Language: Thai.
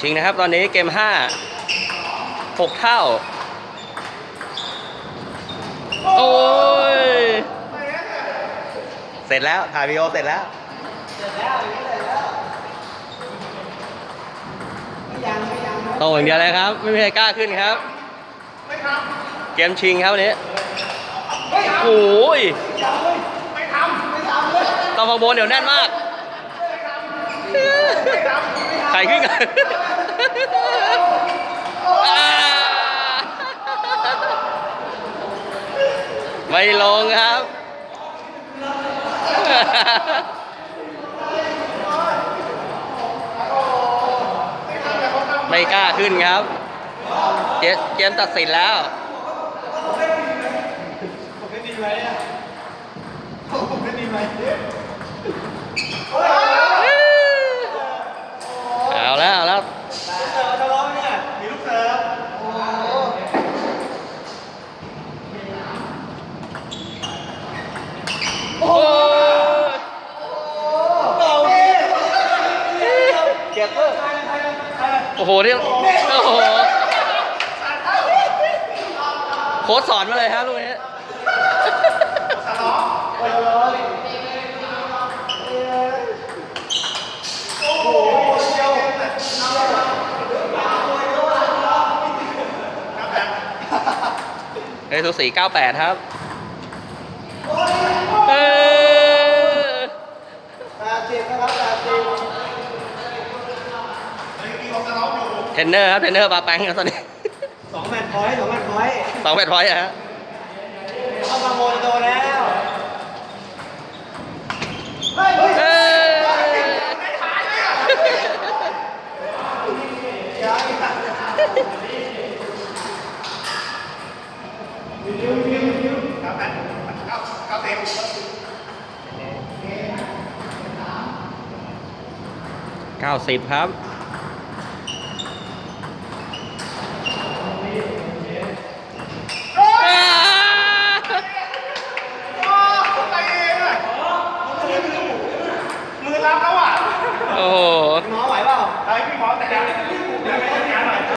ชิงนะครับ ตอนนี้เกมห้าหกเท่า โอ้ย เสร็จแล้วถ่ายวีดีโอเสร็จแล้วโตอย่างเดียวเลยครับ ไม่มีใครกล้าขึ้นครับ เกมชิงครับวันนี้โอ้ยตองฟังโบนเดี๋ยวแน่นมาก ใครขึ้นกันอ่าไม่ลงครับ ไม่กล้าขึ้นครับเกมเกมตัดสินแล้วเอาแล้วเอาแล้ว โอ้ยเจ็บเออโอ้โหนี่โอ้โหโค้ชสอนมาเลยครับลูกนี้เฮ้ยสูสี98ครับเออเท รนเนอร์ครับเทรนเนอร์ปาแป้งครับตอนนี้สองแมตช์พอยต์สองแมตช์พอยต์สองแปดพอยต์อะฮะเข้ามาโมโตแล้วเออเก้าสิบครับ โอ้โห หมอไหวเปล่า ไอ้พี่หมอแต่งงานพี่มอแต่งานหน่อย